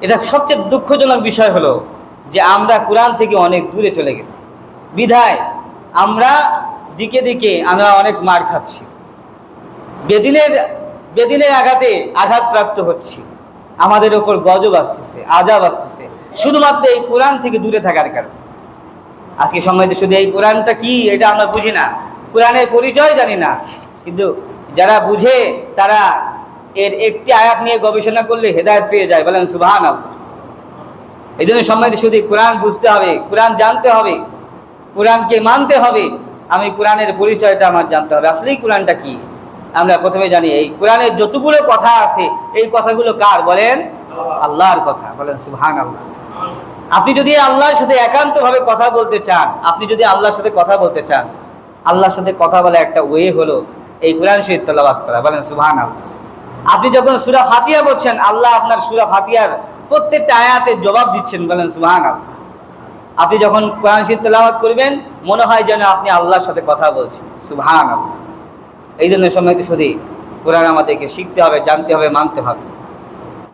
এটা সবচেয়ে দুঃখজনক বিষয় হলো যে আমরা কোরআন থেকে অনেক দূরে চলে গেছি। বিধায় আমরা দিকে দিকে আমরা অনেক মার খাচ্ছি। বেদিনের বেদিনের আঘাতে আঘাতপ্রাপ্ত হচ্ছি। আমাদের ওপর গজব আসতেছে আজাব আসতেছে। শুধুমাত্র এই কোরআন থেকে দূরে থাকার কারণে। আজকে সময়তে শুধু এই কোরআনটা কি এটা আমরা বুঝি না। কোরআনের পরিচয় জানি না। কিন্তু যারা বুঝে তারা এর একটি আয়াত নিয়ে গবেষণা করলে হেদায়ত পেয়ে যায়। বলেন আল্লাহ এই জন্য সময়তে শুধু কোরআন বুঝতে হবে, কোরআন জানতে হবে, কোরআনকে মানতে হবে। আমি কোরআনের পরিচয়টা আমার জানতে হবে। আসলেই কোরআনটা কি? আমরা প্রথমে জানি, এই কোরআনের যতগুলো কথা আছে, এই কথাগুলো কার? বলেন, আল্লাহর কথা। বলেন সুবহান আল্লাহ আপনি যদি আল্লাহর সাথে একান্তভাবে কথা বলতে চান, আপনি যদি আল্লাহর সাথে কথা বলতে চান, আল্লাহর সাথে কথা বলা একটা ওয়ে হলো এই কোরআন শহীদ তলাবাদ করা। বলেন সুবহান আল্লাহ আপনি যখন সুরা ফাতিয়া বলছেন আল্লাহ আপনার সুরা ফাতিয়ার প্রত্যেকটা আয়াতের জবাব দিচ্ছেন, বলেন সুহান আল্লাহ আপনি যখন কোরআন শরীফ তেলাওয়াত করবেন, মনে হয় যেন আপনি আল্লাহর সাথে কথা বলছেন সুহান আল্লাহ এই জন্য সময় শুধু কোরআন আমাদেরকে শিখতে হবে, জানতে হবে, মানতে হবে।